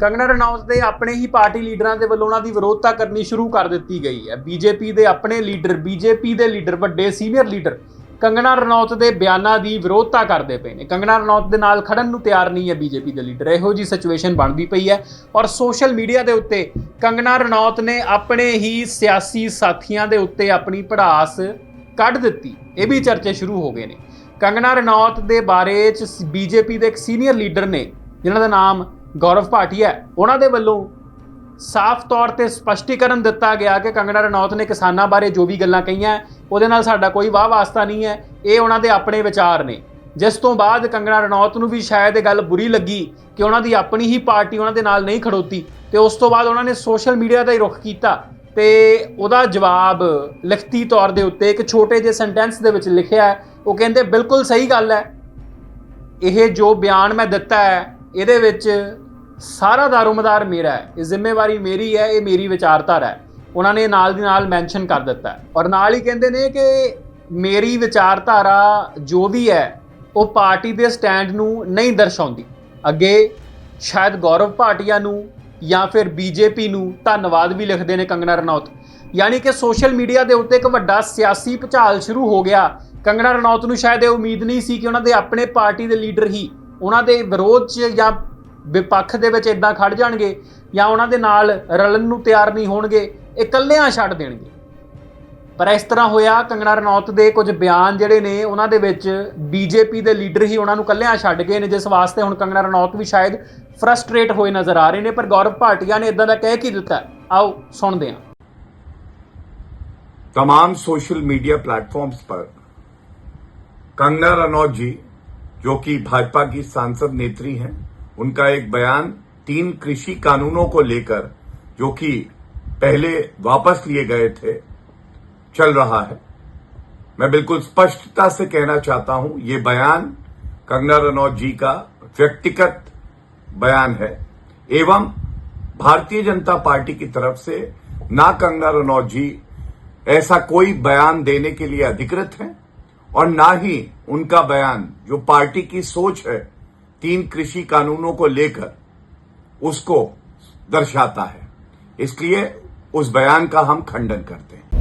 ਕੰਗਣਾ ਰਣੌਤ ਦੇ ਆਪਣੇ ਹੀ ਪਾਰਟੀ ਲੀਡਰਾਂ ਦੇ ਵੱਲੋਂ ਉਹਨਾਂ ਦੀ ਵਿਰੋਧਤਾ ਕਰਨੀ ਸ਼ੁਰੂ ਕਰ ਦਿੱਤੀ ਗਈ ਹੈ। ਬੀਜੇਪੀ ਦੇ ਆਪਣੇ ਲੀਡਰ, ਬੀਜੇਪੀ ਦੇ ਲੀਡਰ, ਵੱਡੇ ਸੀਨੀਅਰ ਲੀਡਰ ਕੰਗਣਾ ਰਣੌਤ ਦੇ ਬਿਆਨਾਂ ਦੀ ਵਿਰੋਧਤਾ ਕਰਦੇ ਪਏ ਨੇ। ਕੰਗਣਾ ਰਣੌਤ ਦੇ ਨਾਲ ਖੜਨ ਨੂੰ ਤਿਆਰ ਨਹੀਂ ਹੈ ਬੀਜੇਪੀ ਦੇ ਲੀਡਰ। ਇਹੋ ਜੀ ਸਿਚੁਏਸ਼ਨ ਬਣਦੀ ਪਈ ਹੈ ਔਰ ਸੋਸ਼ਲ ਮੀਡੀਆ ਦੇ ਉੱਤੇ ਕੰਗਣਾ ਰਣੌਤ ਨੇ ਆਪਣੇ ਹੀ ਸਿਆਸੀ ਸਾਥੀਆਂ ਦੇ ਉੱਤੇ ਆਪਣੀ ਪੜਾਸ ਕੱਢ ਦਿੱਤੀ। ਇਹ ਵੀ ਚਰਚੇ ਸ਼ੁਰੂ ਹੋ ਗਏ ਨੇ। ਕੰਗਣਾ ਰਣੌਤ ਦੇ ਬਾਰੇ ਚ ਬੀਜੇਪੀ ਦੇ ਇੱਕ ਸੀਨੀਅਰ ਲੀਡਰ ਨੇ, ਜਿਨ੍ਹਾਂ ਦਾ ਨਾਮ ਗੌਰਵ ਭਾਟੀਆ ਹੈ, ਉਹਨਾਂ ਦੇ ਵੱਲੋਂ ਸਾਫ਼ ਤੌਰ ਤੇ ਸਪਸ਼ਟੀਕਰਨ ਦਿੱਤਾ ਗਿਆ ਕਿ ਕੰਗਣਾ ਰਣੌਤ ਨੇ ਕਿਸਾਨਾਂ ਬਾਰੇ ਜੋ ਵੀ ਗੱਲਾਂ ਕਹੀਆਂ, ਉਹਦੇ ਨਾਲ ਸਾਡਾ ਕੋਈ ਵਾਹ ਵਾਸਤਾ ਨਹੀਂ ਹੈ, ਇਹ ਉਹਨਾਂ ਦੇ ਆਪਣੇ ਵਿਚਾਰ ਨੇ। ਜਿਸ ਤੋਂ ਬਾਅਦ ਕੰਗਣਾ ਰਣੌਤ ਨੂੰ ਵੀ ਸ਼ਾਇਦ ਇਹ ਗੱਲ ਬੁਰੀ ਲੱਗੀ ਕਿ ਉਹਨਾਂ ਦੀ ਆਪਣੀ ਹੀ ਪਾਰਟੀ ਉਹਨਾਂ ਦੇ ਨਾਲ ਨਹੀਂ ਖੜੋਤੀ, ਤੇ ਉਸ ਤੋਂ ਬਾਅਦ ਉਹਨਾਂ ਨੇ ਸੋਸ਼ਲ ਮੀਡੀਆ ਦਾ ਹੀ ਰੁਖ ਕੀਤਾ, ਤੇ ਉਹਦਾ ਜਵਾਬ ਲਿਖਤੀ ਤੌਰ ਦੇ ਉੱਤੇ ਇੱਕ ਛੋਟੇ ਜਿਹੇ ਸੈਂਟੈਂਸ ਦੇ ਵਿੱਚ ਲਿਖਿਆ ਉਹ ਕਹਿੰਦੇ, ਬਿਲਕੁਲ ਸਹੀ ਗੱਲ ਹੈ। ਇਹ ਜੋ ਬਿਆਨ ਮੈਂ ਦਿੱਤਾ ਹੈ, ਇਹਦੇ ਵਿੱਚ ਸਾਰਾ ਦਾਰੋਮਦਾਰ ਮੇਰਾ ਹੈ, ਇਹ ਜ਼ਿੰਮੇਵਾਰੀ ਮੇਰੀ ਹੈ, ਇਹ ਮੇਰੀ ਵਿਚਾਰਧਾਰਾ ਹੈ। ਉਹਨਾਂ ਨੇ ਨਾਲ ਦੀ ਨਾਲ ਮੈਂਸ਼ਨ ਕਰ ਦਿੱਤਾ ਔਰ ਨਾਲ ਹੀ ਕਹਿੰਦੇ ਨੇ ਕਿ ਮੇਰੀ ਵਿਚਾਰਧਾਰਾ ਜੋ ਵੀ ਹੈ, ਉਹ ਪਾਰਟੀ ਦੇ ਸਟੈਂਡ ਨੂੰ ਨਹੀਂ ਦਰਸਾਉਂਦੀ। ਅੱਗੇ ਸ਼ਾਇਦ ਗੌਰਵ ਭਾਟੀਆ ਨੂੰ ਜਾਂ ਫਿਰ ਬੀਜੇਪੀ ਨੂੰ ਧੰਨਵਾਦ ਵੀ ਲਿਖਦੇ ਨੇ ਕੰਗਣਾ ਰਣੌਤ। ਯਾਨੀ ਕਿ ਸੋਸ਼ਲ ਮੀਡੀਆ ਦੇ ਉੱਤੇ ਇੱਕ ਵੱਡਾ ਸਿਆਸੀ ਭੁਚਾਲ ਸ਼ੁਰੂ ਹੋ ਗਿਆ। ਕੰਗਣਾ ਰਣੌਤ ਨੂੰ ਸ਼ਾਇਦ ਇਹ ਉਮੀਦ ਨਹੀਂ ਸੀ ਕਿ ਉਹਨਾਂ ਦੇ ਆਪਣੇ ਪਾਰਟੀ ਦੇ ਲੀਡਰ ਹੀ ਉਹਨਾਂ ਦੇ ਵਿਰੋਧ 'ਚ ਜਾਂ ਵਿਪੱਖ ਦੇ ਵਿੱਚ ਇਦਾਂ ਖੜ ਜਾਣਗੇ ਜਾਂ ਉਹਨਾਂ ਦੇ ਨਾਲ ਰਲਣ ਨੂੰ ਤਿਆਰ ਨਹੀਂ ਹੋਣਗੇ ਇਹ ਇਕੱਲਿਆਂ ਛੱਡ ਦੇਣਗੇ ਪਰ ਇਸ ਤਰ੍ਹਾਂ ਹੋਇਆ ਕੰਗਨਾ ਰਣੌਤ ਦੇ ਕੁਝ ਬਿਆਨ ਜਿਹੜੇ ਨੇ ਉਹਨਾਂ ਦੇ ਵਿੱਚ ਬੀਜੇਪੀ ਦੇ ਲੀਡਰ ਹੀ ਉਹਨਾਂ ਨੂੰ ਇਕੱਲਿਆਂ ਛੱਡ ਗਏ ਨੇ ਜਿਸ ਵਾਸਤੇ ਹੁਣ ਕੰਗਨਾ ਰਣੌਤ ਵੀ ਸ਼ਾਇਦ ਫਰਸਟ੍ਰੇਟ ਹੋਏ ਨਜ਼ਰ ਆ ਰਹੇ ਨੇ ਪਰ ਗੌਰਵ ਭਾਟੀਆ ਨੇ ਇਦਾਂ ਦਾ ਕਹਿ ਕੀ ਦਿੱਤਾ ਹੈ? ਆਓ ਸੁਣਦੇ ਹਾਂ तमाम सोशल मीडिया प्लेटफॉर्म्स पर कंगना रनौत जी जो कि भाजपा की सांसद नेत्री हैं उनका एक बयान तीन कृषि कानूनों को लेकर, जो कि पहले वापस लिए गए थे, चल रहा है। मैं बिल्कुल स्पष्टता से कहना चाहता हूँ, ये बयान कंगना रनौत जी का व्यक्तिगत बयान है। एवं भारतीय जनता पार्टी की तरफ़ से ना कंगना रनौत जी ऐसा कोई बयान देने के लिए अधिकृत है, और ना ही उनका बयान, जो पार्टी की सोच है तीन कृषि कानूनों को लेकर उसको दर्शाता है इसलिए उस बयान का हम खंडन करते हैं